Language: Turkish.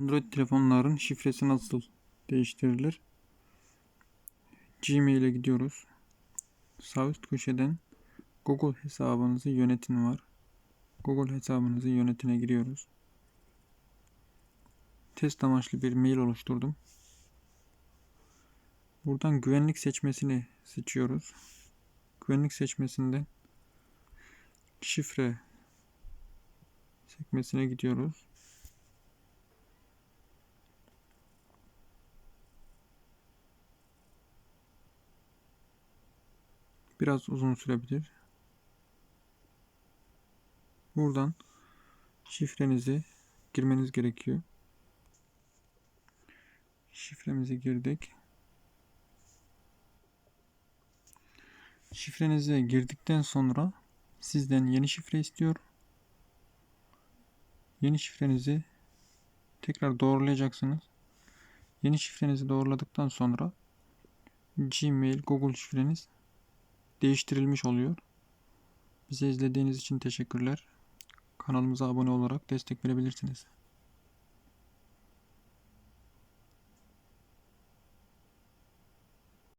Android telefonların şifresi nasıl değiştirilir? Gmail'e gidiyoruz. Sağ üst köşeden Google hesabınızı yönetin var. Google hesabınızı yönetine giriyoruz. Test amaçlı bir mail oluşturdum. Buradan güvenlik seçmesini seçiyoruz. Güvenlik seçmesinden şifre sekmesine gidiyoruz. Biraz uzun sürebilir. Buradan şifrenizi girmeniz gerekiyor. Şifremizi girdik. Şifrenizi girdikten sonra sizden yeni şifre istiyor. Yeni şifrenizi tekrar doğrulayacaksınız. Yeni şifrenizi doğruladıktan sonra Gmail, Google şifreniz değiştirilmiş oluyor. Bizi izlediğiniz için teşekkürler. Kanalımıza abone olarak destek verebilirsiniz.